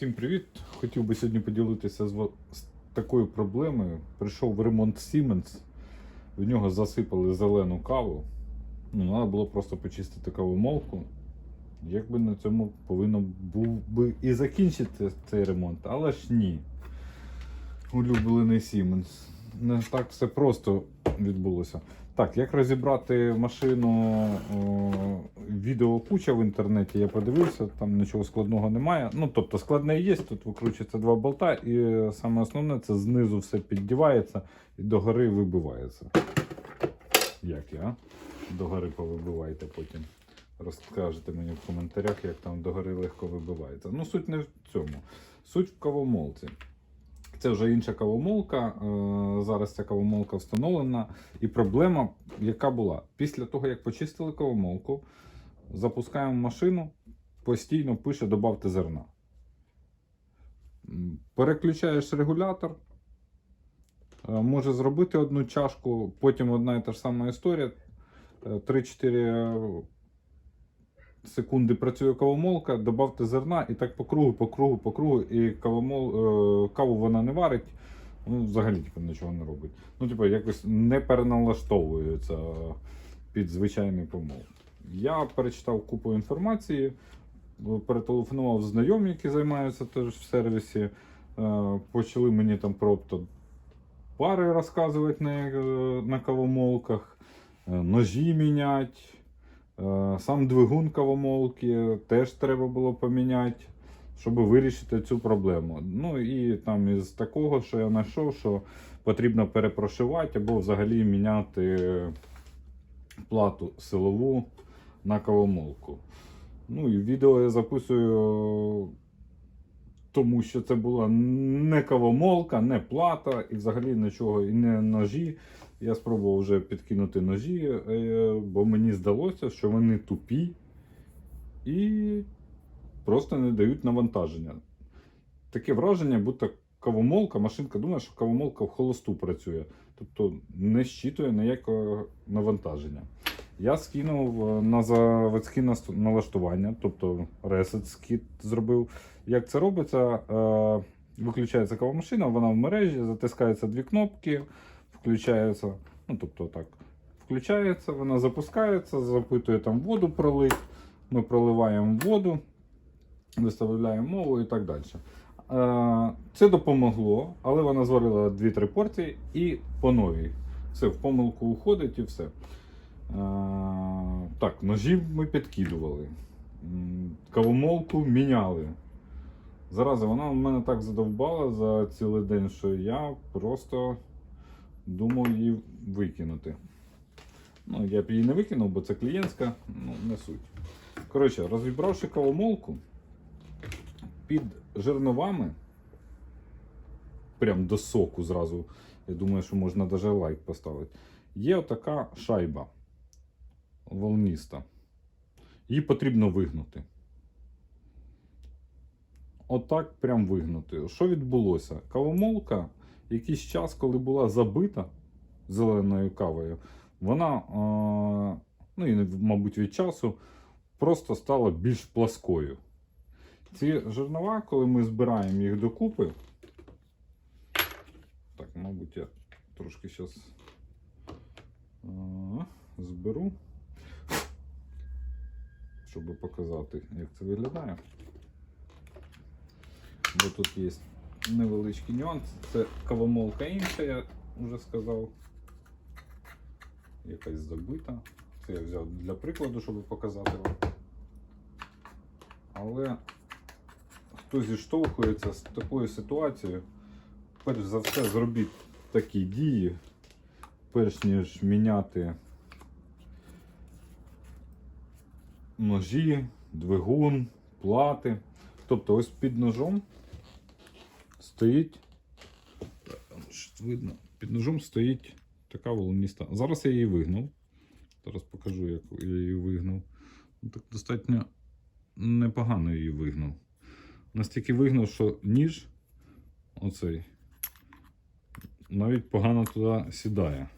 Всім привіт! Хотів би сьогодні поділитися з, з такою проблемою. Прийшов в ремонт Siemens, в нього засипали зелену каву. Ну, треба було просто почистити кавомолку. Якби на цьому повинно був би і закінчити цей ремонт, але ж ні. Улюблений Siemens. Не так все просто відбулося. Так, як розібрати машину, о, відео куча в інтернеті, я подивився, там нічого складного немає. Ну, тобто складне є, тут викручується два болта, і саме основне це знизу все піддівається і догори вибивається. Як я? Догори повибивайте потім. Розкажете мені в коментарях, як там догори легко вибивається. Ну, суть не в цьому. Суть в кавомолці. Це вже інша кавомолка. е, Зараз ця кавомолка встановлена. І проблема, яка була, після того, як почистили кавомолку, запускаємо машину, постійно пише добавте зерна. Переключаєш регулятор, е, може зробити одну чашку, потім одна і та ж сама історія. Е, 3-4 секунди працює кавомолка, добавте зерна і так по кругу, по кругу, по кругу, і кавомол, е, каву вона не варить, ну, взагалі типу, нічого не робить. Ну, типу, якось не переналаштовується під звичайний помол. Я перечитав купу інформації, перетелефонував знайомі, які займаються теж в сервісі. Е, Почали мені там про пари розказувати на, е, на кавомолках, ножі міняти. Е, Сам двигун кавомолки теж треба було поміняти, щоб вирішити цю проблему. Ну і там із такого, що я знайшов, що потрібно перепрошивати або взагалі міняти плату силову на кавомолку. Ну і відео я записую, тому що це була не кавомолка, не плата, і взагалі нічого, і не ножі. Я спробував вже підкинути ножі, е, бо мені здалося, що вони тупі і просто не дають навантаження. Таке враження, будто кавомолка, машинка думає, що кавомолка в холосту працює, тобто не щитує ніякого навантаження. Я скинув е, на заводські налаштування, тобто ресет скіт зробив. Як це робиться? Е, Виключається кавомашина, вона в мережі, затискаються дві кнопки, включається, ну тобто так, включається, вона запускається, запитує там воду пролить. Ми проливаємо воду, виставляємо мову і так далі. Е, Це допомогло, але вона зварила 2-3 порції і по новій. Все, в помилку уходить і все. Е, Так, ножі ми підкидували. Кавомолку міняли. Зараза, вона мене так задовбала за цілий день, що я просто думав її викинути. Ну, я б її не викинув, бо це клієнтська, ну, не суть. Коротше, розібравши кавомолку, під жерновами, прям до соку зразу, я думаю, що можна навіть лайк поставити. Є отака шайба волніста. Її потрібно вигнути. Отак прям вигнути. Що відбулося? Кавомолка якийсь час, коли була забита зеленою кавою, вона, ну і, мабуть, від часу просто стала більш пласкою. Ці жернова, коли ми збираємо їх докупи. Так, мабуть, я трошки зараз зберу, щоб показати, як це виглядає. Бо тут є невеличкий нюанс. Це кавомолка інша, я вже сказав. Якась забита. Це я взяв для прикладу, щоб показати вам. Але хто зіштовхується з такою ситуацією, перш за все зробіть такі дії, перш ніж міняти ножі, двигун, плати. Тобто ось під ножом стоїть. Видно, під ножом стоїть така волоніста. Зараз я її вигнув. Зараз покажу, як я її вигнув. Ну, Так достатньо непогано її вигнув. Настільки вигнув, що ніж оцей навіть погано туди сідає.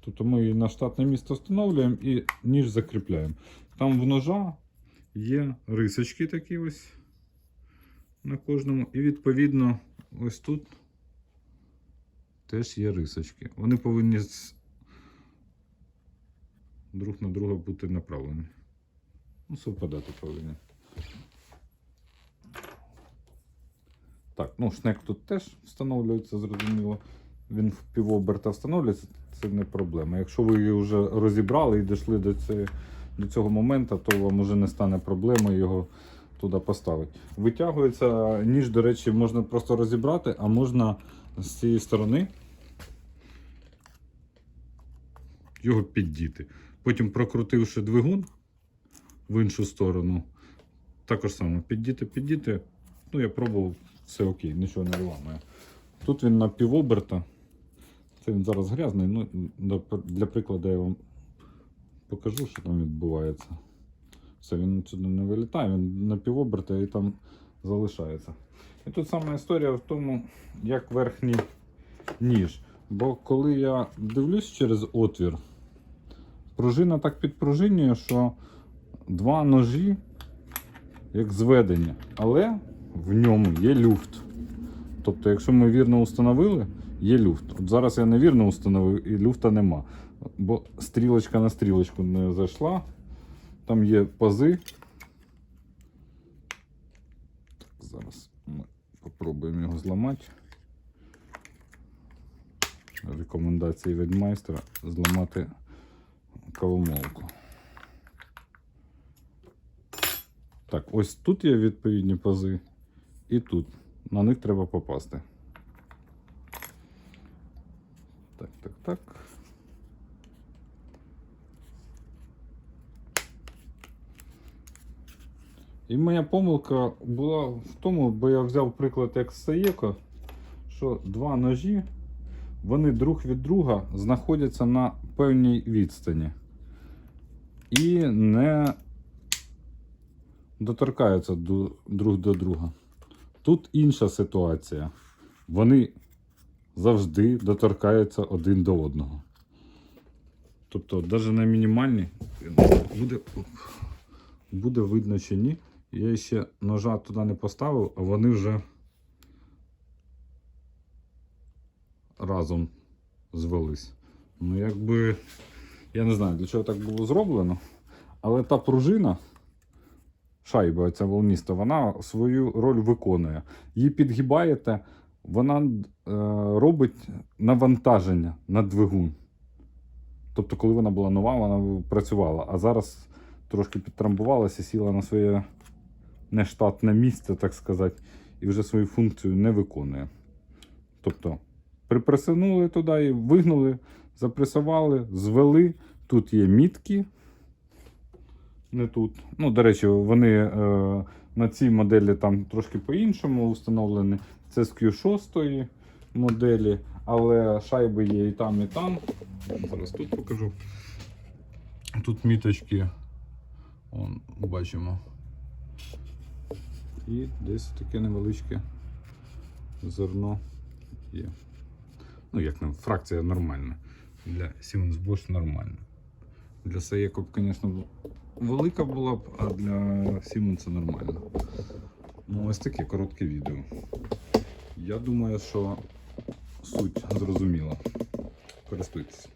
Тобто ми її на штатне місце встановлюємо і ніж закріпляємо. Там в ножа є рисочки такі ось на кожному. І відповідно ось тут теж є рисочки. Вони повинні друг на друга бути направлені. Ну, совпадати повинні. Так, ну шнек тут теж встановлюється, зрозуміло. Він в півоберта встановлюється, це не проблема. Якщо ви її вже розібрали і дійшли до, цього моменту, то вам вже не стане проблемою його туди поставити. Витягується ніж, до речі, можна просто розібрати, а можна з цієї сторони його піддіти. Потім прокрутивши двигун в іншу сторону, також саме піддіти, піддіти. Ну, я пробував, все окей, нічого не ламає. Тут він на півоберта. Це він зараз грязний, ну для прикладу я вам покажу, що там відбувається. Все, він сюди не вилітає, він на півоберта і там залишається. І тут сама історія в тому, як верхній ніж. Бо коли я дивлюсь через отвір, пружина так підпружинює, що два ножі як зведення, але в ньому є люфт. Тобто, якщо ми вірно установили, є люфт. От зараз я невірно установив і люфта нема. Бо стрілочка на стрілочку не зайшла. Там є пази. Так, зараз ми спробуємо його зламати. Рекомендації від майстра зламати кавомолку. Так, ось тут є відповідні пази, і тут. На них треба попасти. Так, так, так. І моя помилка була в тому, бо я взяв приклад як з Саєко, що два ножі, вони друг від друга знаходяться на певній відстані. І не доторкаються друг до друга. Тут інша ситуація. Вони завжди доторкаються один до одного. Тобто, навіть на мінімальній буде, буде видно чи ні. Я ще ножа туди не поставив, а вони вже разом звелись. Ну, якби, я не знаю, для чого так було зроблено, але та пружина шайба ця волніста, вона свою роль виконує. Її підгибаєте, вона е, робить навантаження на двигун. Тобто, коли вона була нова, вона працювала, а зараз трошки підтрамбувалася, сіла на своє нештатне місце, так сказати, і вже свою функцію не виконує. Тобто, припресинули туди і вигнули, запресували, звели. Тут є мітки, не тут. Ну, до речі, вони е, на цій моделі там трошки по-іншому встановлені. Це з Q6 моделі, але шайби є і там, і там. Зараз тут покажу. Тут міточки. Вон, бачимо. І десь таке невеличке зерно є. Ну, як не, фракція нормальна. Для Siemens Bosch нормальна. Для б, звісно, велика була б, а для Siemens нормально. Ну, ось таке коротке відео. Я думаю, що суть зрозуміла. Користуйтесь.